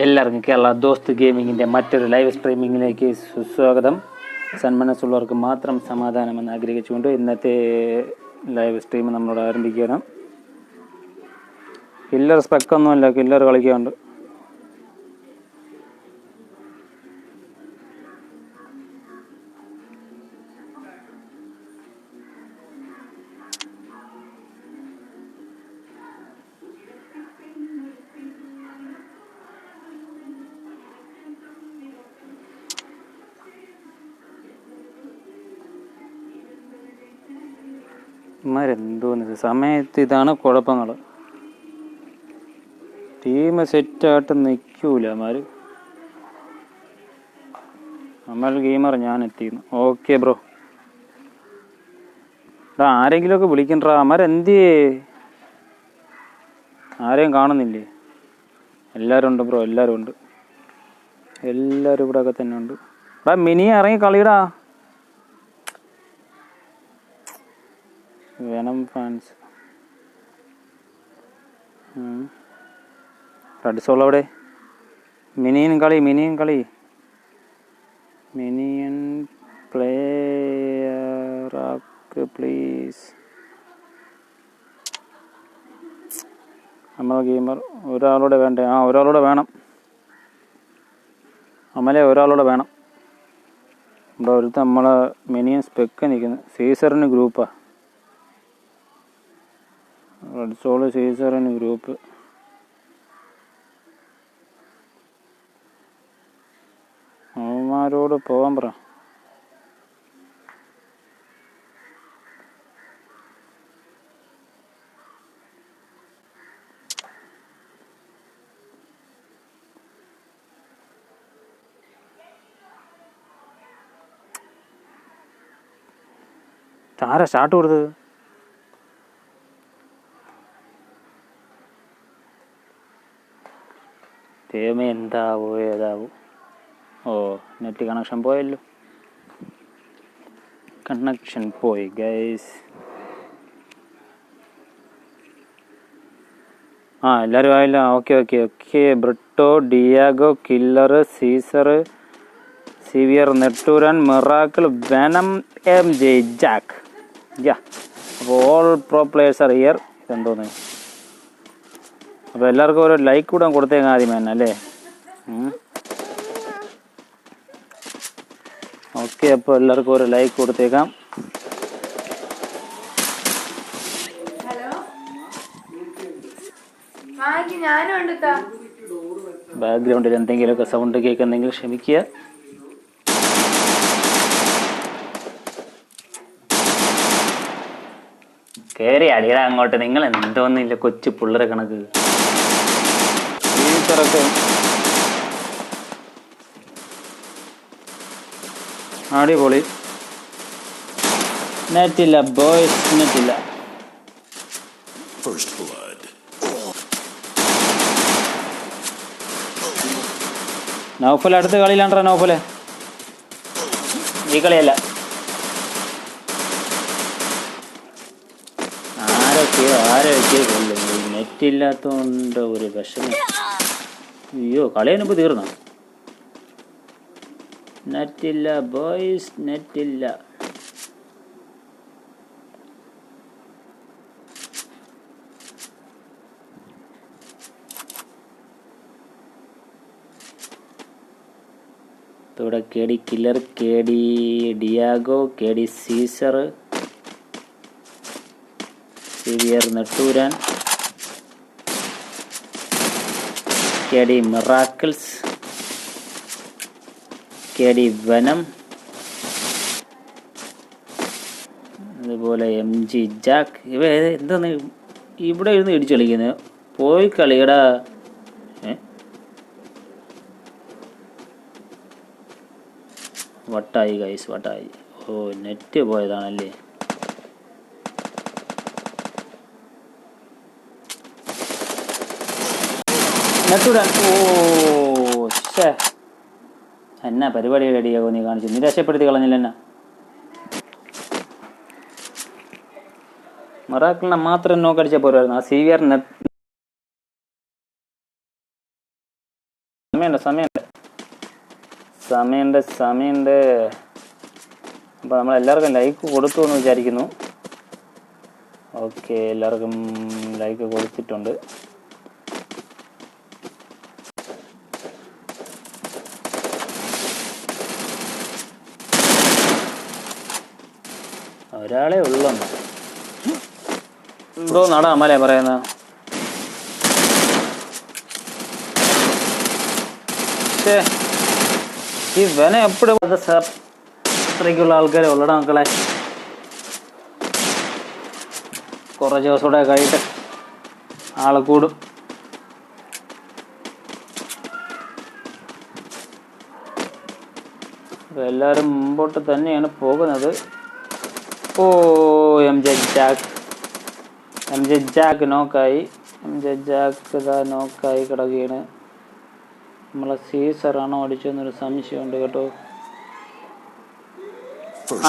എല്ലാവർക്കും കേരള ദോസ്ത് ഗെയിമിങ്ങിന്റെ മറ്റൊരു ലൈവ് സ്ട്രീമിങ്ങിലേക്ക് സുസ്വാഗതം സന്മനസ്സുള്ളവർക്ക് മാത്രം സമാധാനമെന്ന് ആഗ്രഹിച്ചുകൊണ്ട് ഇന്നത്തെ ലൈവ് സ്ട്രീം നമ്മളോട് ആരംഭിക്കുകയാണ്. കില്ലർ സ്പെക്കൊന്നുമില്ല കില്ലർ കളിക്കാണ്ട് ഇമാരെന്തോന്ന് സമയത്ത് ഇതാണ് കുഴപ്പങ്ങൾ. ടീം സെറ്റായിട്ട് നിൽക്കൂല അമാർ അമൽ ഗെയിമർ ഞാൻ എത്തിയിരുന്നു ഓക്കെ ബ്രോ. എടാ ആരെങ്കിലുമൊക്കെ വിളിക്കണ്ടാ? അമരെന്ത് ആരെയും കാണുന്നില്ലേ? എല്ലാവരും ഉണ്ട് ബ്രോ എല്ലാവരും ഉണ്ട്. എല്ലാവരും ഇവിടെ ഒക്കെ തന്നെ ഉണ്ട്. എടാ മിനി ഇറങ്ങി കളിയടാ. വെനം ഫാൻസ് റെഡ് സോൾ അവിടെ മിനിയൻ കളി മിനിയൻ കളി. മിനിയൻ പ്ലേയറാക്ക് പ്ലീസ് നമ്മൾ ഗെയിമർ ഒരാളൂടെ വേണ്ടേ? ആ ഒരാളൂടെ വേണം. അമലെ ഒരാളൂടെ വേണം. ഇവിടെ ഒരുത്ത നമ്മളെ മിനിയൻ സ്പെക്ക് നിൽക്കുന്നത് സീസറിന് ഗ്രൂപ്പാ റെഡ് സോൾ സീസറിന് ഗ്രൂപ്പ്. അവന്മാരോട് പോവാൻ പറ. ആരാ സ്റ്റാർട്ട് കൊടുത്തത്? ദൈവമേ എന്താവോ ഏതാവോ. ഓ നെറ്റ് കണക്ഷൻ പോയല്ലോ. കണക്ഷൻ പോയി ഗൈസ് ആ എല്ലാവരും ആയില്ല. Okay okay okay Brito Diego killer Caesar severe Netturan miracle Venom M J Jack. Yeah അപ്പോൾ all pro players are here ഇതെന്തോന്ന്? അപ്പോൾ എല്ലാവർക്കും ഓരോ ലൈക്ക് കൂടെ കൊടുത്തേക്കാം ആദ്യം തന്നെ അല്ലേ? ഓക്കെ അപ്പോൾ എല്ലാവർക്കും ഓരോ ലൈക്ക് കൊടുത്തേക്കാം. ബാക്ക്ഗ്രൗണ്ടിൽ എന്തെങ്കിലുമൊക്കെ സൗണ്ട് കേൾക്കുന്നെങ്കിൽ ക്ഷമിക്കുക. കയറി അടിയറ അങ്ങോട്ട്. നിങ്ങൾ എന്തോന്നില്ല കൊച്ചു പിള്ളേരെ കണക്ക്. ടീച്ചറൊക്കെ അടിപൊളി. നെറ്റില്ല ബോയ്സ് നെറ്റില്ല. First blood. നൗഫൽ അടുത്ത കളിയിലാണ്ടാ നൗഫലെ. ഈ കളിയല്ല. ആരൊക്കെയോ ആരൊക്കെയോ കൊല്ലും നെറ്റ് ഇല്ലാത്തതുകൊണ്ട് ഒരു വിഷമം. അയ്യോ കളിയനിപ്പോൾ തീർന്നോ? നെറ്റില്ല ബോയ്സ് നെറ്റില്ല. ഇവിടെ K killer K D Diego K D Caesar severe Netturan. K D miracles K D Venom അതുപോലെ എം ജി ജാക്ക്. ഇവ എന്താണ് ഇവിടെ ഇരുന്ന് ഇടിച്ചു കളിക്കുന്നത് പോയി കളിയടാ. വട്ടായി ഗൈസ് വട്ടായി. ഓ നെറ്റ് പോയതാണല്ലേ? എന്നാ പരിപാടി റെഡിയാകോ നീ കാണിച്ചു നിരാശപ്പെടുത്തി കളഞ്ഞില്ല എന്നാ മറാക്കിളിനെ മാത്രം നോക്കടിച്ച പോരായിരുന്നു. ആ സി വി ആർ സമയമുണ്ട്. സമയമുണ്ട് സമയമുണ്ട്. സമയമുണ്ട് നമ്മൾ എല്ലാവർക്കും ലൈക്ക് കൊടുത്തു എന്ന് വിചാരിക്കുന്നു. ഓക്കെ എല്ലാവർക്കും ലൈക്ക് കൊടുത്തിട്ടുണ്ട്. ഒരാളെ ഉള്ളു. എന്തോ നടാ അമലേ പറയുന്ന. ഈ വന എപ്പോഴും സാർ അത്രയ്ക്കുള്ള ആൾക്കാരെ ഉള്ളടാ മക്കളെ. കുറച്ച് ദിവസം കൂടെ കഴിയിട്ട് ആളെ കൂടും. എല്ലാവരും മുമ്പോട്ട് തന്നെയാണ് പോകുന്നത്. ഓ M J Jack M J Jack നോക്കായി M J Jack നോക്കായി കിടക്കുകയാണ് നമ്മളെ സീസറാണോ അടിച്ചതെന്നൊരു സംശയമുണ്ട് കേട്ടോ.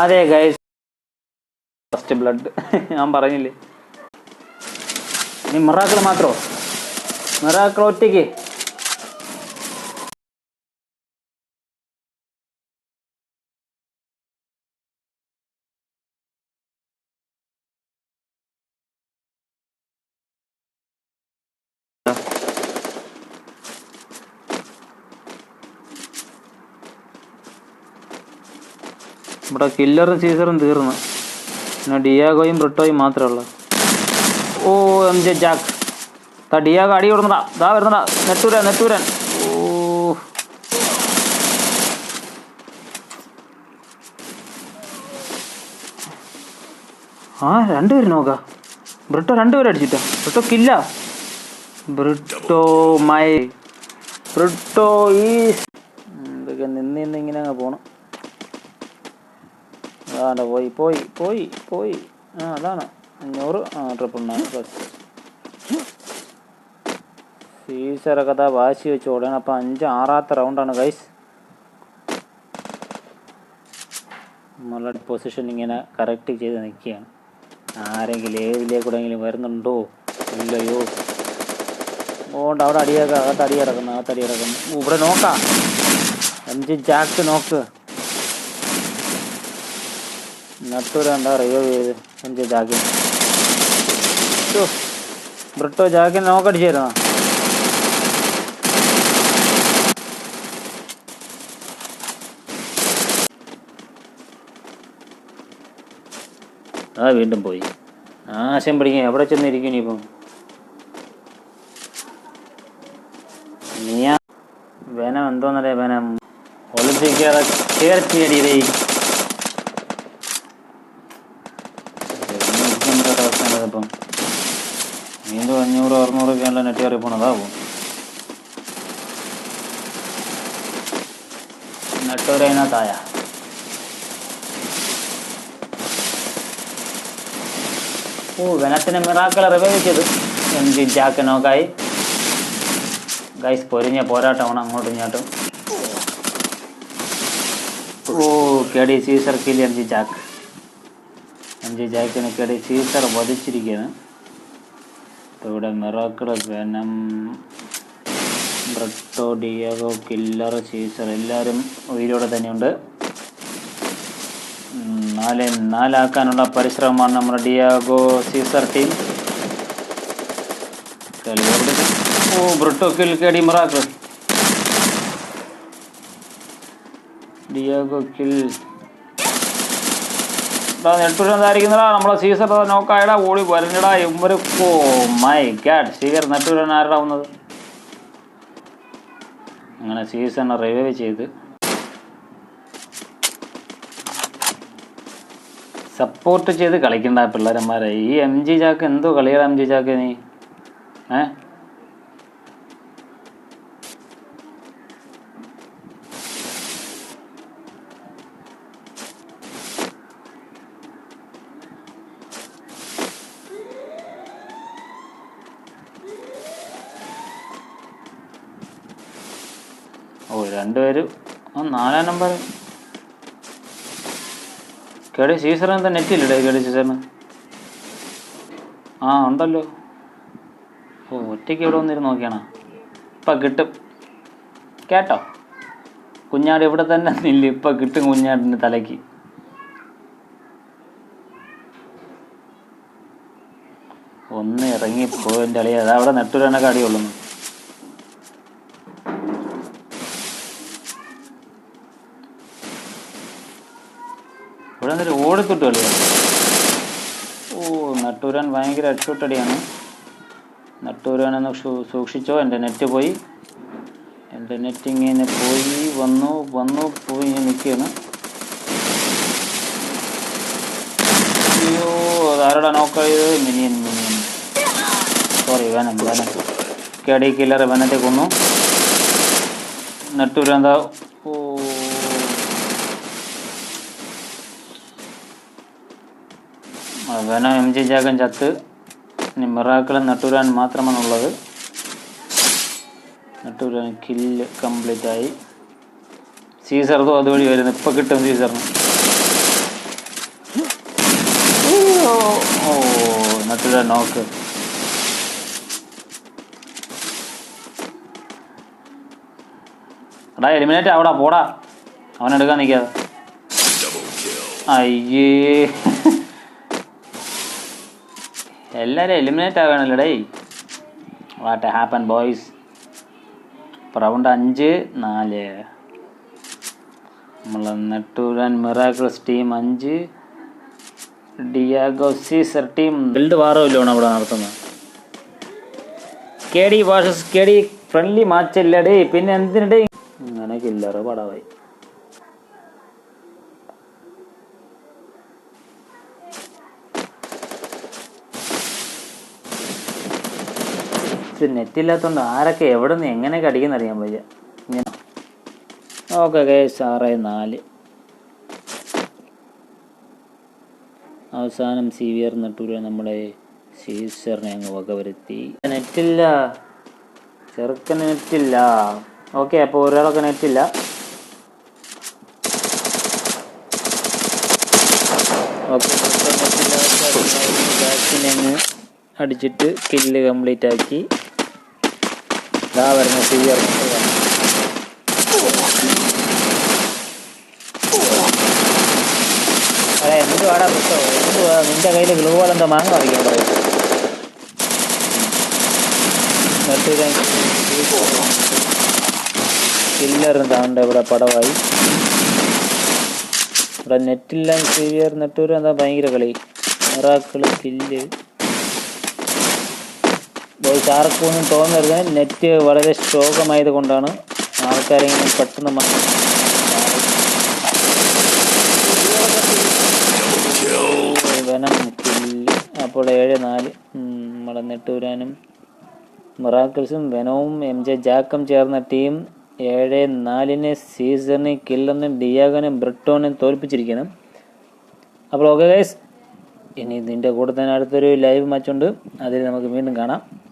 അതെ ഗൈസ് ഫസ്റ്റ് ബ്ലഡ് ഞാൻ പറഞ്ഞില്ലേ? ഇനി മിറാക്കൾ മാത്രമോ മിറാക്കൾ ഒറ്റയ്ക്ക്. ഇവിടെ കില്ലറും സീസറും തീർന്നു. പിന്നെ ഡിയാഗോയും ബ്രിട്ടോയും മാത്രമേ ഉള്ളൂ. ഓ എം ജെ ജാക്ക് താ ഡിയാഗോ അടി കൊടുന്നടാ ദാ വരുന്നടാ നെട്ടൂരൻ ഓ. ആ രണ്ടുപേരും നോക്കാം. ബ്രിട്ടോ രണ്ടുപേരും അടിച്ചിട്ടാ. ബ്രിട്ടോ കില്ല ബ്രിട്ടോ മൈ ബ്രിട്ടോ ഈ ഇതൊക്കെ നിന്ന് നിന്ന് ഇങ്ങനെ അങ്ങ് പോണം. അതാണ് പോയി പോയി പോയി പോയി. ആ അതാണ്. അഞ്ഞൂറ്. ആ ട്രിപ്പിൾ നയൻ പ്ലസ് ഫീസറൊക്കെ അതാ വാശി വെച്ച് ഓടണം അപ്പം അഞ്ച് ആറാത്ത റൗണ്ടാണ് ഗൈസ് നമ്മളുടെ പൊസിഷൻ ഇങ്ങനെ കറക്റ്റ് ചെയ്ത് നിൽക്കുകയാണ്. ആരെങ്കിലും ഏതിലേക്കൂടെങ്കിലും വരുന്നുണ്ടോ? ഇല്ലയോ? ഓണ്ട് അവിടെ അടിയാക്കാം അകത്ത് അടി കിടക്കുന്നു അകത്ത് അടി കിടക്കുന്നു. ഇവിടെ നോക്കാം. അഞ്ച് ജാക്ക് നോക്ക്. നട്ടൂരാണ്ടാ റിവൈവ് ചെയ്ത് ജാക്കിൻ ഛോ, ബ്രിട്ടോ ജാക്കി നോക്കടിച്ചായിരുന്നോ? ആ വീണ്ടും പോയി. ആശം പിടിക്കും എവിടെ ചെന്നിരിക്കും ഇനിയിപ്പം? നീയാ വേനം എന്തോന്നറിയാം വേനം? ഒളിമ്പിക് ചേർത്തിയടിയതേ ഇപ്പം. വീണ്ടും അഞ്ഞൂറ് അറുന്നൂറൊക്കെ ആണല്ലോ നെറ്റ് കയറി പോണതാവും നെട്ടൂരതിനകത്തായ ഓ വെനത്തിന് മിറാക്കൾ റിവൈവ് ചെയ്തു ജാക്ക് നോക്കായി ഗൈസ് പൊരിഞ്ഞ പോരാട്ടമാണ് അങ്ങോട്ടും ഇങ്ങോട്ടും. ഓ K Caesar M G Jack. K Caesar വധിച്ചിരിക്കുകയാണ് അപ്പോൾ ഇവിടെ miracle Venom Brito Diego killer Caesar എല്ലാവരും ഉയരോടെ തന്നെയുണ്ട്. നാല് നാലാക്കാനുള്ള പരിശ്രമമാണ് നമ്മുടെ ഡിയാഗോ സീസർ ടീം. ഓ Brito kill K D miracle Diego kill. നെട്ടൂരെന്തായിരിക്കുന്നടാ നമ്മളെ സീസർ നോക്കായടാ ഓടി വരഞ്ഞടാ ഇവർ ഓ മൈ ഗാഡ് സീസർ ആരുടെ വന്നത്? അങ്ങനെ സീസൺ റിവൈവ് ചെയ്ത്. സപ്പോർട്ട് ചെയ്ത് കളിക്കണ്ട പിള്ളേരന്മാരെ. ഈ എം ജി ചാക്ക് എന്തോ കളിയാണ് എം ജി ചാക്ക് നീ? ഏ? ഓ രണ്ടുപേരും. ആ നാലാം നമ്പർ കേടി സീസർ എന്താ നെറ്റില്ലേ കേടി സീസറിന് ആ ഉണ്ടല്ലോ. ഓ ഒറ്റയ്ക്ക് ഇവിടെ വന്നിരുന്ന് നോക്കിയാണ്? ഇപ്പം കിട്ടും. കേട്ടോ? കുഞ്ഞാട് ഇവിടെ തന്നെ നില്ല ഇപ്പം കിട്ടും കുഞ്ഞാടിന്റെ തലയ്ക്ക്. ഒന്ന് ഇറങ്ങി പോയിന്റെ അളിയാ. അതാ അവിടെ നെട്ടൂരാനൊക്കെ അടിയുള്ളൂ ഇവിടെ നിന്നൊരു ഓടിത്തൊട്ട് കളിയാ ഓ നട്ടൂരാൻ ഭയങ്കര അടിയാണ് നട്ടൂരാനൊന്ന് സൂക്ഷിച്ചോ. എന്റെ നെറ്റ് പോയി. എന്റെ നെറ്റ് ഇങ്ങനെ പോയി വന്നു വന്നു പോയി ഇങ്ങനെ നിൽക്കുകയാണ്. അയ്യോ അതാരോടാ നോക്കിയത്? Minion minion. Sorry Venom Venom. കേടി killer വനത്തെ കൊന്നു. നട്ടൂര് വേനം എം ജി ജാഗൻ ചത്ത്. ഇനി മിറാക്കളും നട്ടൂരാൻ മാത്രമാണുള്ളത്. നട്ടൂരാൻ കില്ല് കംപ്ലീറ്റ് ആയി. സീസർതും അതുവഴി വരുന്നു ഇപ്പൊ കിട്ടും സീസറിന് ഓ നോക്ക് എടാ എലിമിനേറ്റ് ആവടാ പോടാ. അവനെടുക്കാൻ നിൽക്കാതെ അയ്യേ. എല്ലാരും എലിമിനേറ്റ് ആവുകയാണല്ലോടേ. വാട്ട് ഹാപ്പൻ ബോയ്സ് റൗണ്ട് അഞ്ച് നാല്. നമ്മൾ നെട്ടൂരാൻ മിറാക്കിൾസ് ടീം അഞ്ച്. ഡിയാഗോ സീസർ ടീം ബിൽഡ് വാറമില്ലാണ് അവിടെ നടത്തുന്നത് K D versus K D friendly match day പിന്നെ എന്തിനടേ അങ്ങനെ കില്ലറ് പടവായി. ഇത് നെറ്റില്ലാത്തതുകൊണ്ട് ആരൊക്കെ എവിടെ നിന്ന് എങ്ങനെയൊക്കെ അടിക്കുന്ന അറിയാൻ വയ്യ. ഇങ്ങനെ. ഓക്കെ കേസ് ആറ് നാല്. അവസാനം സി വി ആർ നട്ടൂര് നമ്മുടെ സീസറിനെ അങ്ങ് വകവരുത്തി. നെറ്റില്ല. ചെറുക്കന് നെറ്റില്ല. ഓക്കെ അപ്പോൾ ഒരാളൊക്കെ നെറ്റില്ല. ഓക്കെ അടിച്ചിട്ട് കില്ല് കംപ്ലീറ്റ് ആക്കി. ഇതാ വരുന്ന സി ആർ. അതെ എന്തുവാടാ പുസ്തകം എന്തുവാ നിന്റെ കയ്യിൽ ഗ്ലൂ പോലെ എന്താ മാങ്ങ പറിക്കാൻ പറയും. കില്ലറും താണ്ട ഇവിടെ പടവായി. ഇവിടെ നെറ്റില്ല സീവിയർ നെട്ടൂർ എന്താ ഭയങ്കര കളി. മിറാക്കിൾ കില്ല് ബോയ്സ് ആർക്കൊന്നും തോന്നരുത്. നെറ്റ് വളരെ ശോകമായത് കൊണ്ടാണ് ആൾക്കാരെങ്കിലും പെട്ടെന്ന് മ- വനം അപ്പോൾ ഏഴ് നാല്. നമ്മുടെ നെട്ടൂരാനും മിറാക്കിൾസും വെനവും എം ജെ ജാക്കും ചേർന്ന ടീം ഏഴ് നാലിന് സീസണിന് കില്ലെന്നും ഡിയാഗനും ബ്രിട്ടോനും തോൽപ്പിച്ചിരിക്കണം അപ്പോൾ ഓക്കെ ഗൈസ് ഇനി ഇതിന്റെ കൂടെ തന്നെ അടുത്തൊരു ലൈവ് മാച്ചുണ്ട്. അതിൽ നമുക്ക് വീണ്ടും കാണാം.